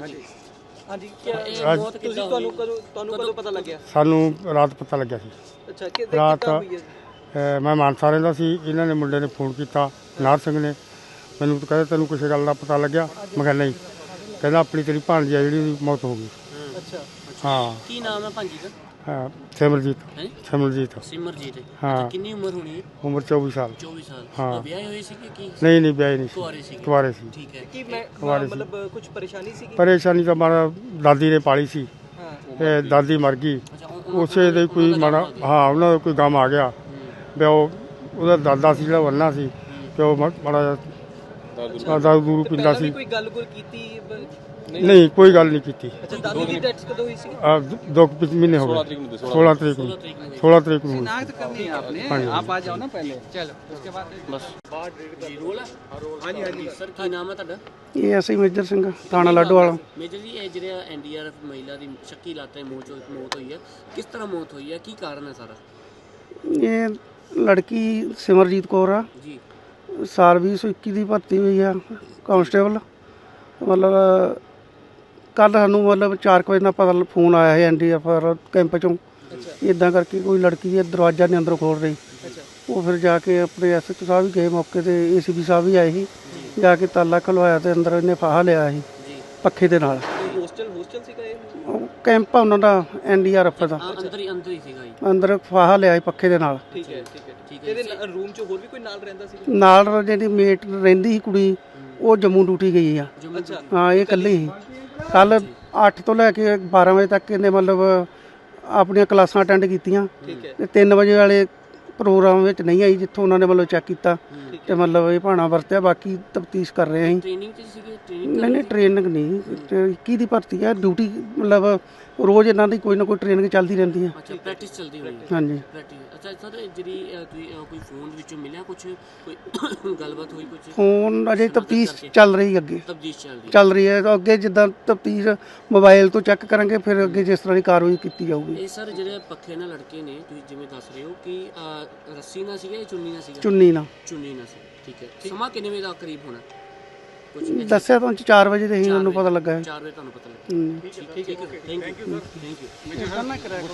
ਹਾਂਜੀ। ਹਾਂਜੀ ਇਹ ਅੱਜ- ਮੌਤ ਤੁਸੀਂ ਕਿੱਦਾਂ ਤੁਹਾਨੂੰ ਹੋਈ? ਕਦੋਂ ਤੁਹਾਨੂੰ ਕਦੋਂ ਪਤਾ ਲੱਗਿਆ? ਸਾਨੂੰ ਰਾਤ ਪਤਾ ਲੱਗਿਆ ਸੀ। ਅੱਛਾ ਰਾਤ ਕਿੱਦਾਂ ਹੋਈ ਹੈ? ਅਹ ਮੈਂ ਮਾਨਸਾ ਰਹਿੰਦਾ ਸੀ। ਇਹਨਾਂ ਨੇ ਮੁੰਡੇ ਨੇ ਫੋਨ ਕੀਤਾ ਨਾਰ ਸਿੰਘ ਨੇ। ਮੈਨੂੰ ਤਾਂ ਕਹਿੰਦਾ ਤੈਨੂੰ ਕਿਸੇ ਗੱਲ ਦਾ ਪਤਾ ਲੱਗਿਆ? ਮੈਂ ਕਿਹਾ ਨਹੀਂ। ਕਹਿੰਦਾ ਆਪਣੀ ਤੇਰੀ ਭਾਣਜੀ ਆ ਜਿਹੜੀ ਉਹਦੀ ਮੌਤ ਹੋ ਗਈ। ਅੱਛਾ। ਹਾਂ। ਕੀ ਨਾਮ ਹੈ ਭਾਂਜੀ ਦਾ? ਹਾਂ, ਸਿਮਰਜੀਤ। ਹੈ? ਸਿਮਰਜੀਤ। ਸਿਮਰਜੀਤ। ਹਾਂ। ਅੱਛਾ, ਕਿੰਨੀ ਉਮਰ ਹੋਣੀ ਹੈ? ਉਮਰ 24 ਸਾਲ। 24 ਸਾਲ। ਹਾਂ। ਉਹ ਵਿਆਹੇ ਹੋਏ ਸੀ ਕਿ? ਕੀ ਨਹੀਂ ਨਹੀਂ ਵਿਆਹ ਨਹੀਂ ਸੀ। ਕੁਆਰੇ ਸੀ ਕੁਆਰੇ ਸੀ। ਠੀਕ ਹੈ। ਕੀ ਮੈਂ ਕੁਆਰੀ ਸੀ। ਮਤਲਬ ਕੁਝ ਪਰੇਸ਼ਾਨੀ ਸੀਗੀ? ਪਰੇਸ਼ਾਨੀ ਤਾਂ ਮਾਰਾ ਦਾਦੀ ਨੇ ਪਾਲੀ ਸੀ। ਹਾਂ। ਤੇ ਦਾਦੀ ਮਰ ਗਈ। ਅੱਛਾ ਉਹ- ਉਹ- ਉਸੇ ਦੇ ਕੋਈ ਦਾ ਮਾੜਾ ਨਾਮ ਆ ਗਿਆ। ਹਾਂ ਉਹਨਾਂ ਦਾ ਕੋਈ ਗਮ ਆ ਗਿਆ। ਵੀ ਉਹ ਉਹਦਾ ਦਾਦਾ ਸੀ ਜਿਹੜਾ ਵੰਨਾ ਸੀ। ਤੇ ਉਹ ਮ- ਮਾੜਾ ਜਿਹਾ ਸਾਡਾ ਗੁਰੂ ਪਿੰਦਾ ਸੀ। ਕੋਈ ਗੱਲ ਗੁਰ ਕੀਤੀ ਨਹੀਂ? ਕੋਈ ਗੱਲ ਨਹੀਂ ਕੀਤੀ। ਅੱਛਾ ਦਾਦੀ ਦੀ ਡੈਥ ਕਦੋਂ ਹੋਈ ਸੀ? ਆ ਦੋ ਕੁ ਪਿਛ 16 ਤਰੀਕ ਨੂੰ 16 ਤਰੀਕ ਨੂੰ। ਸ਼ਨਾਖਤ ਕਰਨੀ ਆਪਨੇ। ਆਪ ਆ ਜਾਓ ਨਾ ਪਹਿਲੇ। ਚਲੋ ਉਸਕੇ ਬਾਅਦ ਬਸ। ਹਾਂਜੀ ਹਾਂਜੀ। ਸਰ ਕੀ ਨਾਮ ਹੈ ਤੁਹਾਡਾ? ਇਹ ਐਸਆਈ ਮੇਜਰ ਸਿੰਘ ਥਾਣਾ ਲਾਡੋ ਵਾਲਾ। ਮੇਜਰ ਜੀ ਇਹ ਜਿਹੜਾ ਐਨਡੀਆਰਐਫ ਮਹਿਲਾ ਦੀ ਸ਼ੱਕੀ ਲਾਤੇ ਮੌਤ ਹੋਈ ਹੈ। ਕਿਸ ਤਰ੍ਹਾਂ ਮੌਤ ਹੋਈ ਹੈ? ਕੀ ਕਾਰਨ ਹੈ ਸਾਰਾ? ਇਹ ਲੜਕੀ ਸਿਮਰਜੀਤ ਕੌਰ ਆ। ਜੀ। ਸਾਲ 2021 ਦੀ ਭਰਤੀ ਹੋਈ ਆ ਕਾਂਸਟੇਬਲ। ਮਤਲਬ ਕੱਲ ਸਾਨੂੰ ਮਤਲਬ 4 ਵਜੇ ਨਾਲ ਪਤਾ ਫੋਨ ਆਇਆ ਹੈ ਐਨਡੀਐਫ ਕੈਂਪ ਚੋਂ ਇਦਾਂ ਕਰਕੇ ਕੋਈ ਲੜਕੀ ਇਹ ਦਰਵਾਜ਼ਾ ਨਹੀਂ ਅੰਦਰ ਖੋਲ ਰਹੀ। ਉਹ ਫਿਰ ਜਾ ਕੇ ਆਪਣੇ ਐਸਐਚ ਸਾਹਿਬ ਵੀ ਗਏ ਮੌਕੇ ਤੇ ਏਸੀਬੀ ਸਾਹਿਬ ਵੀ ਆਏ ਸੀ। ਜਾ। ਕੇ ਤਾਲਾ ਖਲਵਾਇਆ ਤੇ ਅੰਦਰ ਇਹਨੇ ਫਾਹਾ ਲਿਆ ਸੀ ਪੱਖੇ ਦੇ ਨਾਲ ਕੋਈ ਹੋਸਟਲ ਹੋਸਟਲ ਸੀਗਾ ਇਹ ਉਹ ਕੈਂਪ ਆ ਉਹਨਾਂ ਦਾ ਐਨਡੀਆਰਐਫ ਦਾ। ਹਾਂ, ਅੰਦਰ ਹੀ ਅੰਦਰ ਹੀ ਸੀਗਾ ਜੀ। ਅੰਦਰ ਫਾਹਾ ਲਿਆ ਸੀ ਪੱਖੇ ਦੇ ਨਾਲ। ਠੀਕ ਹੈ ਠੀਕ ਹੈ ਠੀਕ ਇਹਦੇ ਰੂਮ 'ਚ ਹੋਰ ਵੀ ਕੋਈ ਨਾਲ ਰਹਿੰਦਾ ਸੀ? ਨਾਲ ਜਿਹੜੀ ਮੇਟ ਰਹਿੰਦੀ ਸੀ ਕੁੜੀ ਉਹ ਜੰਮੂ ਡਿਊਟੀ ਗਈ ਆ। ਹਾਂ ਇਹ ਇਕੱਲੀ ਸੀ। ਕੱਲ 8 ਤੋਂ ਲੈ ਕੇ 12 ਵਜੇ ਤੱਕ ਇਹਨੇ ਮਤਲਬ ਆਪਣੀਆਂ ਕਲਾਸਾਂ ਅਟੈਂਡ ਕੀਤੀਆਂ। ਹੈ। ਤੇ 3 ਵਜੇ ਵਾਲੇ ਪ੍ਰੋਗਰਾਮ ਵਿੱਚ ਨਹੀਂ ਆਈ ਜਿੱਥੋਂ ਉਹਨਾਂ ਨੇ ਮਤਲਬ ਚੈੱਕ ਕੀਤਾ। ਤੇ ਮਤਲਬ ਇਹ ਭਾਣਾ ਵਰਤਿਆ ਬਾਕੀ ਤਫਤੀਸ਼ ਕਰ ਰਹੇ ਹਾਂ ਟ੍ਰੇਨਿੰਗ ਤੇ ਸੀਗੇ? ਟ੍ਰੇਨਿੰਗ ਨਹੀਂ ਨਹੀਂ ਟ੍ਰੇਨਿੰਗ ਨਹੀਂ। ਤੇ 21 ਦੀ ਭਰਤੀ ਹੈ ਡਿਊਟੀ ਮਤਲਬ ਰੋਜ਼ ਇਹਨਾਂ ਦੀ ਕੋਈ ਨਾ ਕੋਈ ਟ੍ਰੇਨਿੰਗ ਚੱਲਦੀ ਰਹਿੰਦੀ ਹੈ ਅੱਛਾ ਪ੍ਰੈਕਟਿਸ ਚੱਲਦੀ ਹੋਈ ਹੈ ਹਾਂਜੀ। ਪ੍ਰੈਕਟਿਸ ਅੱਛਾ ਸਰ ਜਿਹੜੀ ਅ, ਤੁਸੀਂ ਅ, ਕੋਈ ਫੋਨ ਵਿੱਚੋਂ ਮਿਲਿਆ ਕੁਝ ਕੋਈ ਗੱਲਬਾਤ ਹੋਈ ਕੁਝ ਫੋਨ ਅਜੇ ਤਫਤੀਸ਼ ਚੱਲ ਰਹੀ ਅੱਗੇ। ਤਬਦੀਸ਼ ਚੱਲਦੀ ਹੈ। ਚੱਲ ਰਹੀ ਹੈ। ਤਾਂ ਅੱਗੇ ਜਿੱਦਾਂ ਤਫਤੀਸ਼ ਮੋਬਾਈਲ ਤੋਂ ਚੈੱਕ ਕਰਾਂਗੇ ਫਿਰ ਅੱਗੇ ਜਿਸ ਤਰ੍ਹਾਂ ਦੀ ਕਾਰਵਾਈ ਕੀਤੀ ਜਾਊਗੀ। ਇਹ ਸਰ ਜਿਹੜੇ ਪੱਖੇ ਨਾਲ ਲੜਕੇ ਨੇ ਤੁਸੀਂ ਜਿਵੇਂ ਦੱਸ ਰਹੇ ਹੋ ਕਿ ਅ, ਰੱਸੀ ਨਾਲ ਸੀਗਾ ਜਾਂ ਚੁੰਨੀ ਨਾਲ ਸੀਗਾ? ਚੁੰਨੀ ਨਾਲ। ਚੁੰਨੀ ਨਾਲ। ਸੀ ਠੀਕ ਹੈ। ਸਮਾਂ ਕਿੰਨੇ ਵਜੇ ਦਾ ਕਰੀਬ ਹੋਣਾ? ਕੁਝ ਦੱਸਿਆ ਤਾਂ 4 ਵਜੇ ਦੇ ਹੀ ਉਹਨੂੰ ਪਤਾ ਲੱਗਾ ਹੈ। 4 ਵਜੇ ਤੁਹਾਨੂੰ ਪਤਾ ਲੱਗਾ। ਠੀਕ ਹੈ। Thank you thank you